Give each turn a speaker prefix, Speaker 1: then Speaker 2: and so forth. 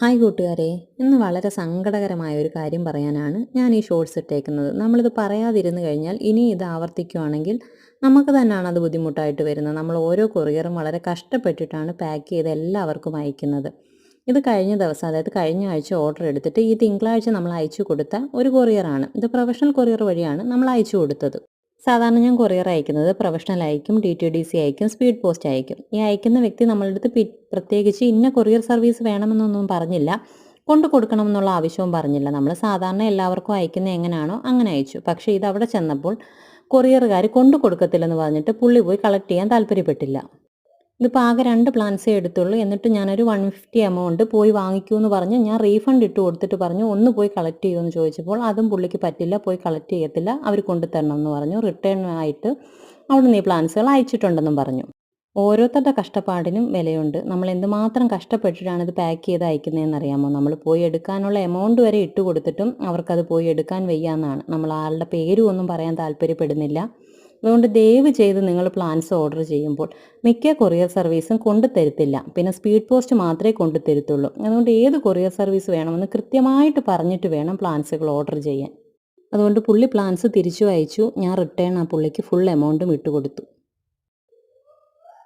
Speaker 1: Hi കൂട്ടുകാരെ ഇന്ന് വളരെ സങ്കടകരമായ ഒരു കാര്യം പറയാനാണ് ഞാൻ ഈ ഷോർട്സ് ഇട്ടേക്കുന്നത്. നമ്മളിത് പറയാതിരുന്നു കഴിഞ്ഞാൽ ഇനി ഇത് ആവർത്തിക്കുകയാണെങ്കിൽ നമുക്ക് തന്നെയാണ് അത് ബുദ്ധിമുട്ടായിട്ട് വരുന്നത്. നമ്മൾ ഓരോ കൊറിയറും വളരെ കഷ്ടപ്പെട്ടിട്ടാണ് പാക്ക് ചെയ്ത് എല്ലാവർക്കും അയക്കുന്നത്. ഇത് കഴിഞ്ഞ ദിവസം അതായത് കഴിഞ്ഞ ആഴ്ച ഓർഡർ എടുത്തിട്ട് ഈ തിങ്കളാഴ്ച നമ്മൾ അയച്ചു കൊടുത്ത ഒരു കൊറിയറാണ് ഇത് പ്രൊഫഷണൽ കൊറിയർ വഴിയാണ് നമ്മൾ അയച്ചു കൊടുത്തത്. സാധാരണ ഞാൻ കൊറിയർ അയക്കുന്നത് പ്രൊഫഷണൽ അയക്കും ഡി ടി ഡി സി അയക്കും സ്പീഡ് പോസ്റ്റ് അയക്കും ഈ അയക്കുന്ന വ്യക്തി നമ്മളുടെ അടുത്ത് പി- പ്രത്യേകിച്ച് ഇന്ന കൊറിയർ സർവീസ് വേണമെന്നൊന്നും പറഞ്ഞില്ല. കൊണ്ടു കൊടുക്കണം എന്നുള്ള ആവശ്യവും പറഞ്ഞില്ല. നമ്മൾ സാധാരണ എല്ലാവർക്കും അയക്കുന്ന എങ്ങനെയാണോ അങ്ങനെ അയച്ചു. പക്ഷേ ഇത് അവിടെ ചെന്നപ്പോൾ കൊറിയറുകാർ കൊണ്ടു കൊടുക്കത്തില്ലെന്ന് പറഞ്ഞിട്ട് പുള്ളി പോയി കളക്ട് ചെയ്യാൻ താല്പര്യപ്പെട്ടില്ല. ഇതിപ്പോൾ ആകെ രണ്ട് പ്ലാൻസേ എടുത്തുള്ളൂ. എന്നിട്ട് ഞാനൊരു വൺ ഫിഫ്റ്റി എമൗണ്ട് പോയി വാങ്ങിക്കൂ എന്ന് പറഞ്ഞ് ഞാൻ റീഫണ്ട് ഇട്ട് കൊടുത്തിട്ട് പറഞ്ഞു ഒന്ന് പോയി കളക്ട് ചെയ്യുമെന്ന് ചോദിച്ചപ്പോൾ അതും പുള്ളിക്ക് പറ്റില്ല പോയി കളക്ട് ചെയ്യത്തില്ല അവർ കൊണ്ടുതരണം എന്ന് പറഞ്ഞു. റിട്ടേൺ ആയിട്ട് അവിടെ നിന്ന് ഈ പ്ലാൻസുകൾ അയച്ചിട്ടുണ്ടെന്നും പറഞ്ഞു. ഓരോരുത്തരുടെ കഷ്ടപ്പാടിനും വിലയുണ്ട്. നമ്മൾ എന്തുമാത്രം കഷ്ടപ്പെട്ടിട്ടാണ് ഇത് പാക്ക് ചെയ്ത് അയക്കുന്നതെന്ന് അറിയാമോ? നമ്മൾ പോയി എടുക്കാനുള്ള എമൗണ്ട് വരെ ഇട്ട് കൊടുത്തിട്ടും അവർക്കത് പോയി എടുക്കാൻ വയ്യാന്നാണ്. നമ്മൾ ആളുടെ പേരും ഒന്നും പറയാൻ താല്പര്യപ്പെടുന്നില്ല. അതുകൊണ്ട് ദയവ് ചെയ്ത് നിങ്ങൾ പ്ലാൻസ് ഓർഡർ ചെയ്യുമ്പോൾ മിക്ക കൊറിയർ സർവീസും കൊണ്ടു തരത്തില്ല. പിന്നെ സ്പീഡ് പോസ്റ്റ് മാത്രമേ കൊണ്ടു തരത്തുള്ളൂ. അതുകൊണ്ട് ഏത് കൊറിയർ സർവീസ് വേണമെന്ന് കൃത്യമായിട്ട് പറഞ്ഞിട്ട് വേണം പ്ലാൻസുകൾ ഓർഡർ ചെയ്യാൻ. അതുകൊണ്ട് പുള്ളി പ്ലാൻസ് തിരിച്ചു അയച്ചു. ഞാൻ റിട്ടേൺ ആ പുള്ളിക്ക് ഫുൾ എമൗണ്ടും ഇട്ട് കൊടുത്തു